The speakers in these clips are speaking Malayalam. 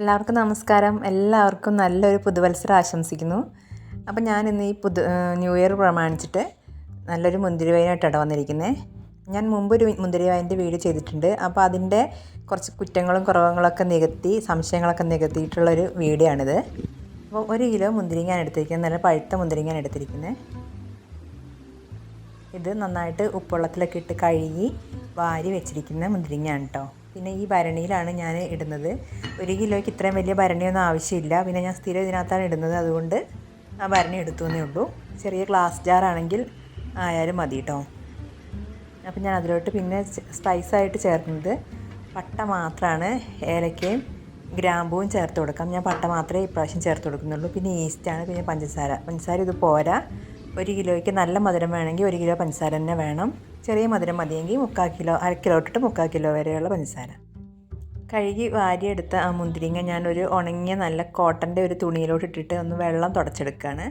എല്ലാവർക്കും നമസ്കാരം. എല്ലാവർക്കും നല്ലൊരു പുതുവത്സരം ആശംസിക്കുന്നു. അപ്പം ഞാൻ ഇന്ന് ഈ പുതു ന്യൂ ഇയർ പ്രമാണിച്ചിട്ട് നല്ലൊരു മുന്തിരി വൈനായിട്ടാണ് വന്നിരിക്കുന്നത് ഞാൻ മുമ്പ് ഒരു മുന്തിരി വൈന്റെ വീഡിയോ ചെയ്തിട്ടുണ്ട്. അപ്പോൾ അതിന്റെ കുറച്ച് കുറ്റങ്ങളും കുറവുകളൊക്കെ നികത്തി സംശയങ്ങളൊക്കെ നികത്തിയിട്ടുള്ളൊരു വീഡിയോ അപ്പോൾ ഒരു കിലോ മുന്തിരിങ്ങാണ് എടുത്തിരിക്കുന്നത് നല്ല പഴുത്ത മുന്തിരിങ്ങാണ് എടുത്തിരിക്കുന്നത് ഇത് നന്നായിട്ട് ഉപ്പുവെള്ളത്തിലൊക്കെ ഇട്ട് കഴുകി വാരി വെച്ചിരിക്കുന്ന മുന്തിരിങ്ങയാണ് കേട്ടോ പിന്നെ ഈ ഭരണിയിലാണ് ഞാൻ ഇടുന്നത്. ഒരു കിലോയ്ക്ക് ഇത്രയും വലിയ ഭരണിയൊന്നും ആവശ്യമില്ല. പിന്നെ ഞാൻ സ്ഥിരം ഇതിനകത്താണ് ഇടുന്നത്. അതുകൊണ്ട് ആ ഭരണി എടുത്തു എന്നേ ഉള്ളൂ. ചെറിയ ഗ്ലാസ് ജാറാണെങ്കിൽ ആയാലും മതി കേട്ടോ അപ്പം ഞാൻ അതിലോട്ട് പിന്നെ സ്പൈസായിട്ട് ചേർക്കുന്നത് പട്ട മാത്രമാണ് ഏലക്കയും ഗ്രാമ്പൂവും ചേർത്ത് കൊടുക്കാം. ഞാൻ പട്ട മാത്രമേ ഇപ്രാവശ്യം ചേർത്ത് കൊടുക്കുന്നുള്ളൂ. പിന്നെ ഈസ്റ്റാണ് പിന്നെ പഞ്ചസാര. പഞ്ചസാര ഇത് പോരാ. ഒരു കിലോയ്ക്ക് നല്ല മധുരം വേണമെങ്കിൽ ഒരു കിലോ പഞ്ചസാര തന്നെ വേണം. ചെറിയ മധുരം മതിയെങ്കിൽ മുക്കാൽ കിലോ അര കിലോ ഇട്ടിട്ട് മുക്കാൽ കിലോ വരെയുള്ള പഞ്ചസാര. കഴുകി വാരിയെടുത്ത ആ മുന്തിരിങ്ങ ഞാനൊരു ഉണങ്ങിയ നല്ല കോട്ടന്റെ ഒരു തുണിയിലോട്ട് ഇട്ടിട്ട് ഒന്ന് വെള്ളം തുടച്ചെടുക്കുകയാണ്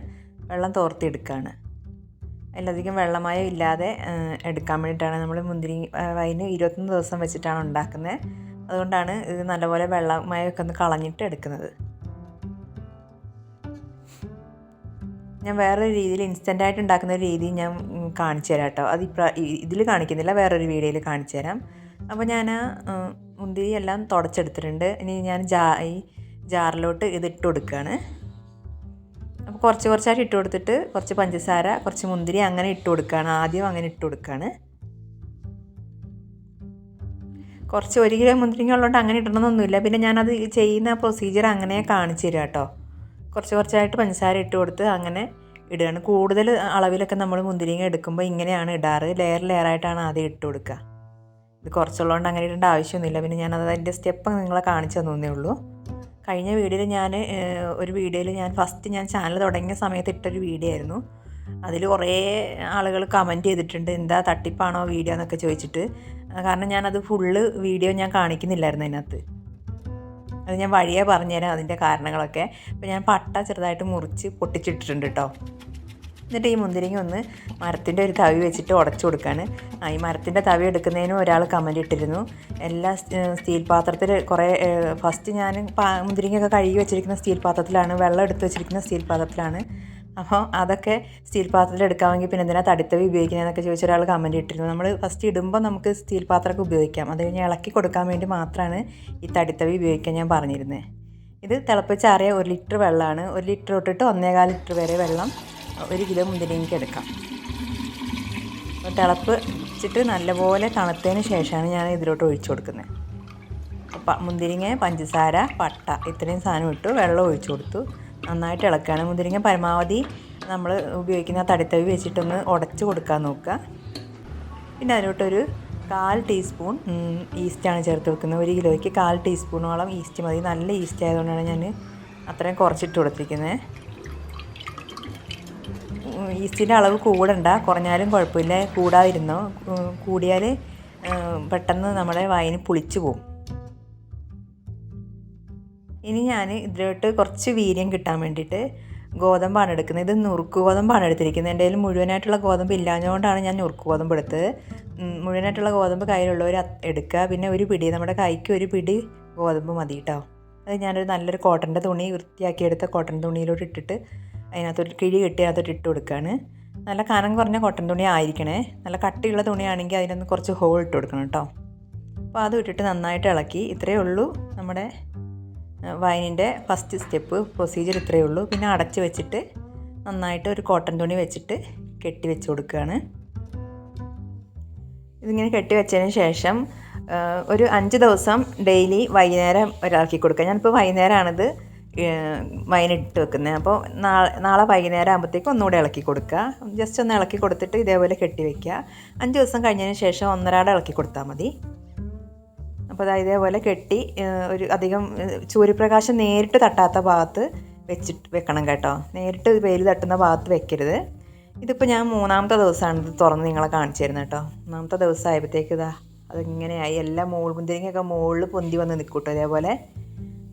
വെള്ളം തോർത്തിയെടുക്കുകയാണ് അതിലധികം വെള്ളമയം ഇല്ലാതെ എടുക്കാൻ വേണ്ടിയിട്ടാണ് നമ്മൾ മുന്തിരി വൈന് ഇരുപത്തൊന്ന് ദിവസം വെച്ചിട്ടാണ് ഉണ്ടാക്കുന്നത്. അതുകൊണ്ടാണ് ഇത് നല്ലപോലെ വെള്ളമയമൊക്കെ ഒന്ന് കളഞ്ഞിട്ട് എടുക്കുന്നത്. ഞാൻ വേറൊരു രീതിയിൽ ഇൻസ്റ്റന്റായിട്ട് ഉണ്ടാക്കുന്ന ഒരു രീതി ഞാൻ കാണിച്ചു തരാം കേട്ടോ. അത് ഇപ്ര ഇതിൽ കാണിക്കുന്നില്ല വേറൊരു വീഡിയോയിൽ കാണിച്ചു തരാം. അപ്പോൾ ഞാൻ മുന്തിരി എല്ലാം തുടച്ചെടുത്തിട്ടുണ്ട്. ഇനി ഞാൻ ജാ ഈ ജാറിലോട്ട് ഇത് ഇട്ട് കൊടുക്കുകയാണ് അപ്പോൾ കുറച്ച് കുറച്ചായിട്ട് ഇട്ട് കൊടുത്തിട്ട് കുറച്ച് പഞ്ചസാര കുറച്ച് മുന്തിരി അങ്ങനെ ഇട്ട് കൊടുക്കുകയാണ് ആദ്യം അങ്ങനെ ഇട്ട് കൊടുക്കുകയാണ് കുറച്ച് ഒരു കിലോ മുന്തിരിങ്ങ ഉള്ളതുകൊണ്ട് അങ്ങനെ ഇടണമെന്നൊന്നുമില്ല പിന്നെ ഞാനത് ചെയ്യുന്ന പ്രൊസീജിയർ അങ്ങനെ കാണിച്ചു തരാം കേട്ടോ. കുറച്ച് കുറച്ചായിട്ട് പഞ്ചസാര ഇട്ട് കൊടുത്ത് അങ്ങനെ ഇടുകയാണ്. കൂടുതൽ അളവിലൊക്കെ നമ്മൾ മുന്തിരിങ്ങ എടുക്കുമ്പോൾ ഇങ്ങനെയാണ് ഇടാറ്. ലെയർ ലെയറായിട്ടാണ് ആദ്യം ഇട്ട് കൊടുക്കുക. ഇത് കുറച്ചുള്ളതുകൊണ്ട് അങ്ങനെ ഇടേണ്ട ആവശ്യമൊന്നുമില്ല. പിന്നെ ഞാൻ അതിന്റെ സ്റ്റെപ്പ് നിങ്ങളെ കാണിച്ചു തന്നേ ഉള്ളൂ. കഴിഞ്ഞ വീഡിയോയിൽ ഞാൻ ഒരു വീഡിയോയിൽ ഞാൻ ഫസ്റ്റ് ഞാൻ ചാനൽ തുടങ്ങിയ സമയത്ത് ഇട്ടൊരു വീഡിയോ ആയിരുന്നു. അതിൽ കുറേ ആളുകൾ കമന്റ് ചെയ്തിട്ടുണ്ട്. എന്താ തട്ടിപ്പാണോ വീഡിയോ എന്നൊക്കെ ചോദിച്ചിട്ട്. കാരണം ഞാനത് ഫുള്ള് വീഡിയോ ഞാൻ കാണിക്കുന്നില്ലായിരുന്നു അതിനകത്ത്. അത് ഞാൻ വഴിയേ പറഞ്ഞുതരാം അതിന്റെ കാരണങ്ങളൊക്കെ. അപ്പോൾ ഞാൻ പട്ട ചെറുതായിട്ട് മുറിച്ച് പൊട്ടിച്ചിട്ടിട്ടുണ്ട് കേട്ടോ. എന്നിട്ട് ഈ മുന്തിരിങ്ങ ഒന്ന് മരത്തിന്റെ ഒരു തവി വെച്ചിട്ട് ഉടച്ചു കൊടുക്കുകയാണ് ആ ഈ മരത്തിന്റെ തവി എടുക്കുന്നതിനും ഒരാൾ കമന്റ് ഇട്ടിരുന്നു. എല്ലാ സ്റ്റീൽ പാത്രത്തിൽ കുറേ ഫസ്റ്റ് ഞാൻ മുന്തിരിങ്ങയൊക്കെ കഴുകി വെച്ചിരിക്കുന്ന സ്റ്റീൽ പാത്രത്തിലാണ് വെള്ളം എടുത്ത് വെച്ചിരിക്കുന്ന സ്റ്റീൽ പാത്രത്തിലാണ്. അപ്പോൾ അതൊക്കെ സ്റ്റീൽ പാത്രത്തിൽ എടുക്കാമെങ്കിൽ പിന്നെ എന്തിനാ തടിത്തവി ഉപയോഗിക്കുന്നതെന്നൊക്കെ ചോദിച്ച ഒരാൾ കമന്റ് ഇട്ടിരുന്നു. നമ്മൾ ഫസ്റ്റ് ഇടുമ്പോൾ നമുക്ക് സ്റ്റീൽ പാത്രമൊക്കെ ഉപയോഗിക്കാം. അത് കഴിഞ്ഞ് ഇളക്കി കൊടുക്കാൻ വേണ്ടി മാത്രമാണ് ഈ തടിത്തവി ഉപയോഗിക്കാൻ ഞാൻ പറഞ്ഞിരുന്നത് ഇത് തിളപ്പിച്ചാറിയ ഒരു ലിറ്റർ വെള്ളമാണ്. ഒരു ലിറ്റർ തൊട്ടിട്ട് ഒന്നേകാൽ ലിറ്റർ വരെ വെള്ളം ഒരു കിലോ മുന്തിരിങ്ങയ്ക്ക് എടുക്കാം. അപ്പോൾ തിളപ്പ് വെച്ചിട്ട് നല്ലപോലെ തണുത്തതിന് ശേഷമാണ് ഞാൻ ഇതിലോട്ട് ഒഴിച്ചു കൊടുക്കുന്നത്. മുന്തിരിങ്ങ പഞ്ചസാര പട്ട ഇത്രയും സാധനം ഇട്ടു. വെള്ളം ഒഴിച്ചു കൊടുത്തു. നന്നായിട്ട് ഇളക്കുകയാണ് മുന്തിരിങ്ങ പരമാവധി നമ്മൾ ഉപയോഗിക്കുന്ന തടിത്തവി വെച്ചിട്ടൊന്ന് ഉടച്ച് കൊടുക്കാൻ നോക്കുക. പിന്നെ അതിലോട്ടൊരു കാൽ ടീസ്പൂൺ ഈസ്റ്റാണ് ചേർത്ത് വെക്കുന്നത്. ഒരു കിലോയ്ക്ക് കാൽ ടീസ്പൂണോളം ഈസ്റ്റ് മതി. നല്ല ഈസ്റ്റ് ആയതുകൊണ്ടാണ് ഞാൻ അത്രയും കുറച്ചിട്ട് കൊടുത്തിരിക്കുന്നത് ഈസ്റ്റിന്റെ അളവ് കൂടണ്ട. കുറഞ്ഞാലും കുഴപ്പമില്ല. കൂടാതിരുന്നോ. കൂടിയാൽ പെട്ടെന്ന് നമ്മുടെ വായിന് പുളിച്ചു പോകും ഇനി ഞാൻ ഇതിലോട്ട് കുറച്ച് വീര്യം കിട്ടാൻ വേണ്ടിയിട്ട് ഗോതമ്പാണ് എടുക്കുന്നത്. ഇത് നുറുക്ക് ഗോതമ്പാണ് എടുത്തിരിക്കുന്നത്. എന്റെ കയ്യിൽ മുഴുവനായിട്ടുള്ള ഗോതമ്പ് ഇല്ലാഞ്ഞുകൊണ്ടാണ് ഞാൻ നുറുക്ക് ഗോതമ്പ് എടുത്തത്. മുഴുവനായിട്ടുള്ള ഗോതമ്പ് കയ്യിലുള്ളവർ എടുക്കുക. പിന്നെ ഒരു പിടി നമ്മുടെ കൈക്ക് ഒരു പിടി ഗോതമ്പ് മതി കേട്ടോ അത് ഞാനൊരു നല്ലൊരു കോട്ടന്റെ തുണി വൃത്തിയാക്കിയെടുത്ത കോട്ടൺ തുണിയിലോട്ട് ഇട്ടിട്ട് അതിനകത്തൊരു കിഴി കെട്ടി അതിനകത്തോട്ട് ഇട്ട് കൊടുക്കുകയാണ് നല്ല കനം കുറഞ്ഞ കോട്ടൺ തുണി ആയിരിക്കണേ. നല്ല കട്ടിയുള്ള തുണിയാണെങ്കിൽ അതിനൊന്ന് കുറച്ച് ഹോൾ ഇട്ട് കൊടുക്കണം കേട്ടോ അപ്പോൾ അത് ഇട്ടിട്ട് നന്നായിട്ട് ഇളക്കി. ഇത്രയേ ഉള്ളൂ നമ്മുടെ വൈനിന്റെ ഫസ്റ്റ് സ്റ്റെപ്പ് പ്രൊസീജിയർ ഇത്രയേ ഉള്ളൂ. പിന്നെ അടച്ച് വെച്ചിട്ട് നന്നായിട്ട് ഒരു കോട്ടൺ തുണി വെച്ചിട്ട് കെട്ടി വെച്ച് കൊടുക്കുകയാണ്. ഇതിങ്ങനെ കെട്ടി വെച്ചതിന് ശേഷം ഒരു അഞ്ച് ദിവസം ഡെയിലി വൈകുന്നേരം ഒരാക്കി കൊടുക്കുക. ഞാനിപ്പോൾ വൈകുന്നേരമാണിത് വൈനിട്ട് വെക്കുന്നത്. അപ്പോൾ നാളെ നാളെ വൈകുന്നേരം ആകുമ്പോഴത്തേക്കും ഒന്നുകൂടെ ഇളക്കി കൊടുക്കുക. ജസ്റ്റ് ഒന്ന് ഇളക്കി കൊടുത്തിട്ട് ഇതേപോലെ കെട്ടി വെക്കുക. അഞ്ച് ദിവസം കഴിഞ്ഞതിന് ശേഷം ഒന്നരാടെ ഇളക്കി കൊടുത്താൽ മതി. അപ്പോൾ അത് ഇതേപോലെ കെട്ടി ഒരു അധികം സൂര്യപ്രകാശം നേരിട്ട് തട്ടാത്ത ഭാഗത്ത് വെച്ചിട്ട് വെക്കണം കേട്ടോ. നേരിട്ട് വെയിൽ തട്ടുന്ന ഭാഗത്ത് വെക്കരുത്. ഇതിപ്പോൾ ഞാൻ മൂന്നാമത്തെ ദിവസമാണ് ഇത് തുറന്ന് നിങ്ങളെ കാണിച്ചു തരുന്നത് കേട്ടോ. മൂന്നാമത്തെ ദിവസം ആയപ്പോഴത്തേക്ക് ഇതാ അതിങ്ങനെയായി? എല്ലാ മോൾ മുന്തിരിങ്ങയൊക്കെ മുകളിൽ പൊന്തി വന്ന് നിൽക്കൂട്ടോ ഇതേപോലെ.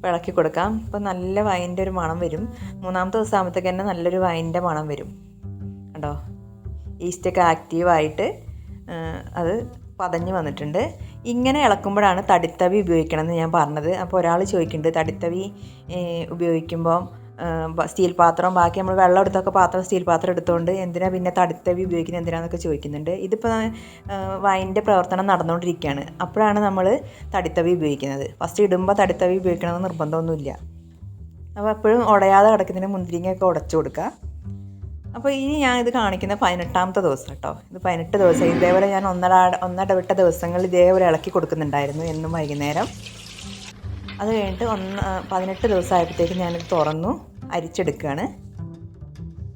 ഇളക്കി കൊടുക്കാം. അപ്പോൾ നല്ല വൈന്റെ ഒരു മണം വരും. മൂന്നാമത്തെ ദിവസം ആകുമ്പോഴത്തേക്ക് തന്നെ നല്ലൊരു വൈന്റെ മണം വരും. കണ്ടോ? ഈസ്റ്റൊക്കെ ആക്റ്റീവായിട്ട് അത് പതഞ്ഞ് വന്നിട്ടുണ്ട്. ഇങ്ങനെ ഇളക്കുമ്പോഴാണ് തടിത്തവി ഉപയോഗിക്കണമെന്ന് ഞാൻ പറഞ്ഞത്. അപ്പോൾ ഒരാൾ ചോദിക്കുന്നുണ്ട് തടിത്തവി ഉപയോഗിക്കുമ്പം ഉപയോഗിക്കുമ്പോൾ സ്റ്റീൽ പാത്രം ബാക്കി നമ്മൾ വെള്ളം എടുത്തൊക്കെ പാത്രം സ്റ്റീൽ പാത്രം എടുത്തുകൊണ്ട് എന്തിനാ പിന്നെ തടിത്തവി ഉപയോഗിക്കുന്നത് എന്തിനാന്നൊക്കെ ചോദിക്കുന്നുണ്ട്. ഇതിപ്പോൾ വൈന്റെ പ്രവർത്തനം നടന്നുകൊണ്ടിരിക്കുകയാണ്. അപ്പോഴാണ് നമ്മൾ തടിത്തവി ഉപയോഗിക്കുന്നത്. ഫസ്റ്റ് ഇടുമ്പോൾ തടിത്തവി ഉപയോഗിക്കണമെന്ന് നിർബന്ധമൊന്നുമില്ല. അപ്പോൾ എപ്പോഴും ഉടയാതെ കിടക്കുന്നതിന് മുന്തിരിങ്ങയൊക്കെ ഉടച്ചു കൊടുക്കുക. അപ്പോൾ ഇനി ഞാൻ ഇത് കാണിക്കുന്ന പതിനെട്ടാമത്തെ ദിവസം കേട്ടോ. ഇത് പതിനെട്ട് ദിവസം. ഇതേപോലെ ഞാൻ ഒന്നട ഒന്നടവിട്ട ദിവസങ്ങളിൽ ഇതേപോലെ ഇളക്കി കൊടുക്കുന്നുണ്ടായിരുന്നു എന്നും വൈകുന്നേരം. അത് കഴിഞ്ഞിട്ട് ഒന്ന് പതിനെട്ട് ദിവസം ആയപ്പോഴത്തേക്കും ഞാനിത് തുറന്നു അരിച്ചെടുക്കുകയാണ്.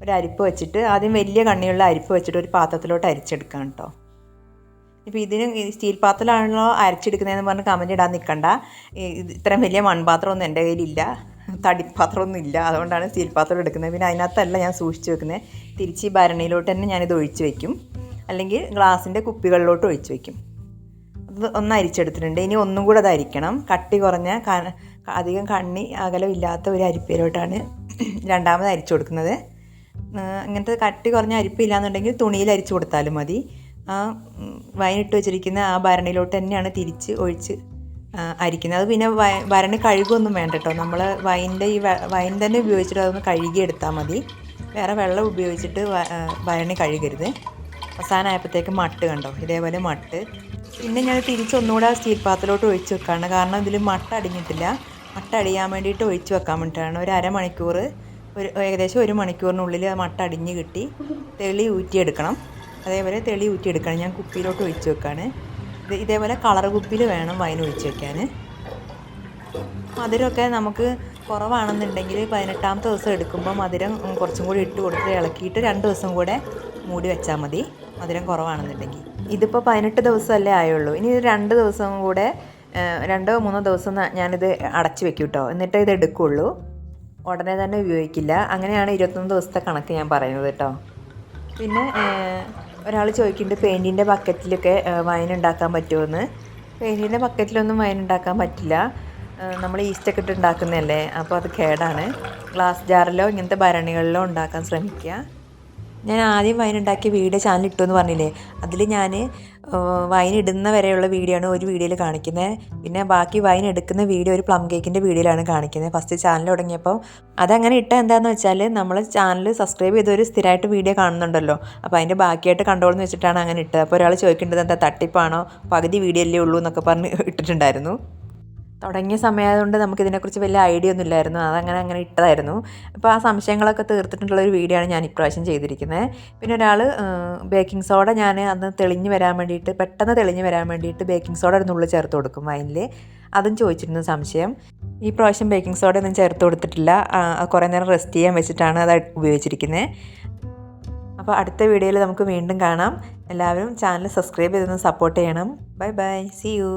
ഒരു അരിപ്പ് വെച്ചിട്ട് ആദ്യം വലിയ കണ്ണിയുള്ള അരിപ്പ് വെച്ചിട്ട് ഒരു പാത്രത്തിലോട്ട് അരിച്ചെടുക്കുകയാണ് കേട്ടോ. ഇപ്പോൾ ഇതിന് സ്റ്റീൽ പാത്രത്തിലാണല്ലോ അരച്ചെടുക്കുന്നതെന്ന് പറഞ്ഞ് കമന്റ് ഇടാൻ നിൽക്കണ്ട ഇത്രയും വലിയ മൺപാത്രമൊന്നും എന്റെ കയ്യിലില്ല. തടിപ്പാത്രമൊന്നും ഇല്ല. അതുകൊണ്ടാണ് സ്റ്റീൽ പാത്രം എടുക്കുന്നത്. പിന്നെ അതിനകത്തല്ല ഞാൻ സൂക്ഷിച്ച് വെക്കുന്നത്. തിരിച്ച് ഈ ഭരണിയിലോട്ട് തന്നെ ഞാനിത് ഒഴിച്ച് വെക്കും. അല്ലെങ്കിൽ ഗ്ലാസിന്റെ കുപ്പികളിലോട്ട് ഒഴിച്ച് വെക്കും. അത് ഒന്ന് അരിച്ചെടുത്തിട്ടുണ്ട്. ഇനി ഒന്നും കൂടെ അരിക്കണം. കട്ടി കുറഞ്ഞ അധികം കണ്ണി അകലമില്ലാത്ത ഒരു അരിപ്പയിലോട്ടാണ് രണ്ടാമത് അരിച്ചു കൊടുക്കുന്നത്. അങ്ങനത്തെ കട്ടി കുറഞ്ഞ അരിപ്പില്ലാന്നുണ്ടെങ്കിൽ തുണിയിൽ അരിച്ചു കൊടുത്താലും മതി. ആ വൈനിട്ട് വെച്ചിരിക്കുന്ന ആ ഭരണിയിലോട്ട് തന്നെയാണ് തിരിച്ച് ഒഴിച്ച് അരിക്കുന്നത്. അത് പിന്നെ ഭരണി കഴുകൊന്നും വേണ്ട കേട്ടോ നമ്മൾ വൈന്റെ ഈ വൈൻ തന്നെ ഉപയോഗിച്ചിട്ട് അതൊന്ന് കഴുകി എടുത്താൽ മതി. വേറെ വെള്ളം ഉപയോഗിച്ചിട്ട് വ- ആ, ഭരണി കഴുകരുത്. അവസാനമായപ്പോഴത്തേക്ക് മട്ട് കണ്ടോ? ഇതേപോലെ മട്ട്. പിന്നെ ഞാൻ തിരിച്ചൊന്നുകൂടെ ആ സ്റ്റീൽ പാത്രത്തിലോട്ട് ഒഴിച്ച് വെക്കാണ്. കാരണം ഇതിൽ മട്ട അടിഞ്ഞിട്ടില്ല. മട്ട അടിയാൻ വേണ്ടിയിട്ട് ഒഴിച്ച് വെക്കാൻ വേണ്ടിയിട്ടാണ്. ഒരു അരമണിക്കൂർ ഒരു ഏകദേശം ഒരു മണിക്കൂറിനുള്ളിൽ ആ മട്ട അടിഞ്ഞ് കിട്ടി. തെളി ഊറ്റിയെടുക്കണം. അതേപോലെ തെളി ഊറ്റിയെടുക്കണം. ഞാൻ കുപ്പിയിലോട്ട് ഒഴിച്ച് വെക്കാണ്. ഇത് ഇതേപോലെ കളർ കുപ്പിയിൽ വേണം വൈൻ ഒഴിച്ച് വയ്ക്കാൻ മധുരമൊക്കെ നമുക്ക് കുറവാണെന്നുണ്ടെങ്കിൽ പതിനെട്ടാമത്തെ ദിവസം എടുക്കുമ്പോൾ മധുരം കുറച്ചും കൂടി ഇട്ട് കൊടുത്ത് ഇളക്കിയിട്ട് രണ്ട് ദിവസം കൂടെ മൂടി വെച്ചാൽ മതി. മധുരം കുറവാണെന്നുണ്ടെങ്കിൽ. ഇതിപ്പോൾ പതിനെട്ട് ദിവസമല്ലേ ആയുള്ളൂ. ഇനി രണ്ട് ദിവസം കൂടെ രണ്ടോ മൂന്നോ ദിവസം ഞാനിത് അടച്ചു വെക്കും കേട്ടോ. എന്നിട്ടേ ഇത് എടുക്കുള്ളൂ. ഉടനെ തന്നെ ഉപയോഗിക്കില്ല. അങ്ങനെയാണ് ഇരുപത്തൊന്ന് ദിവസത്തെ കണക്ക് ഞാൻ പറയുന്നത് കേട്ടോ. പിന്നെ ഒരാൾ ചോദിക്കുന്നുണ്ട് പെയിന്റിന്റെ ബക്കറ്റിലൊക്കെ വൈൻ ഉണ്ടാക്കാൻ പറ്റുമെന്ന്? പെയിന്റിന്റെ ബക്കറ്റിലൊന്നും വൈൻ ഉണ്ടാക്കാൻ പറ്റില്ല. നമ്മൾ ഈസ്റ്റൊക്കെ ഇട്ട് ഉണ്ടാക്കുന്നതല്ലേ? അപ്പോൾ അത് കേടാണ്. ഗ്ലാസ് ജാറിലോ ഇങ്ങനത്തെ ഭരണികളിലോ ഉണ്ടാക്കാൻ ശ്രമിക്കുക. ഞാൻ ആദ്യം വൈൻ ഉണ്ടാക്കിയ വീഡിയോ ചാനൽ ഇട്ടു എന്ന് പറഞ്ഞില്ലേ? അതിൽ ഞാൻ വൈൻ ഇടുന്ന വരെയുള്ള വീഡിയോ ആണ് ഒരു വീഡിയോയിൽ കാണിക്കുന്നത് പിന്നെ ബാക്കി വൈൻ എടുക്കുന്ന വീഡിയോ ഒരു പ്ലം കേക്കിന്റെ വീഡിയോയിലാണ് കാണിക്കുന്നത് ഫസ്റ്റ് ചാനൽ തുടങ്ങിയപ്പോൾ അതങ്ങനെ ഇട്ട എന്താണെന്ന് വെച്ചാൽ നമ്മൾ ചാനൽ സബ്സ്ക്രൈബ് ചെയ്തൊരു സ്ഥിരമായിട്ട് വീഡിയോ കാണുന്നുണ്ടല്ലോ. അപ്പോൾ അതിന്റെ ബാക്കിയായിട്ട് കണ്ടോളെന്ന് വെച്ചിട്ടാണ് അങ്ങനെ ഇട്ടത്. അപ്പോൾ ഒരാൾ ചോദിക്കേണ്ടത് എന്താ തട്ടിപ്പാണോ? പകുതി വീഡിയോ അല്ലേ ഉള്ളൂ എന്നൊക്കെ പറഞ്ഞ് ഇട്ടിട്ടുണ്ടായിരുന്നു. തുടങ്ങിയ സമയമായതുകൊണ്ട് നമുക്കിതിനെക്കുറിച്ച് വലിയ ഐഡിയ ഒന്നും ഇല്ലായിരുന്നു അതങ്ങനെ അങ്ങനെ ഇട്ടതായിരുന്നു. അപ്പോൾ ആ സംശയങ്ങളൊക്കെ തീർത്തിട്ടുള്ള ഒരു വീഡിയോ ആണ് ഞാൻ ഇപ്രാവശ്യം ചെയ്തിരിക്കുന്നത് പിന്നെ ഒരാൾ ബേക്കിംഗ് സോഡ ഞാൻ അന്ന് തെളിഞ്ഞ് വരാൻ വേണ്ടിയിട്ട് പെട്ടെന്ന് തെളിഞ്ഞ് വരാൻ വേണ്ടിയിട്ട് ബേക്കിംഗ് സോഡ ഒരു നുള്ളു ചേർത്ത് കൊടുക്കും വൈനിൽ അതും ചോദിച്ചിരുന്നു സംശയം. ഈ പ്രാവശ്യം ബേക്കിംഗ് സോഡ ഒന്നും ചേർത്ത് കൊടുത്തിട്ടില്ല. കുറേ നേരം റെസ്റ്റ് ചെയ്യാൻ വെച്ചിട്ടാണ് അത് ഉപയോഗിച്ചിരിക്കുന്നത് അപ്പോൾ അടുത്ത വീഡിയോയിൽ നമുക്ക് വീണ്ടും കാണാം. എല്ലാവരും ചാനൽ സബ്സ്ക്രൈബ് ചെയ്തൊന്ന് സപ്പോർട്ട് ചെയ്യണം. Bye bye see you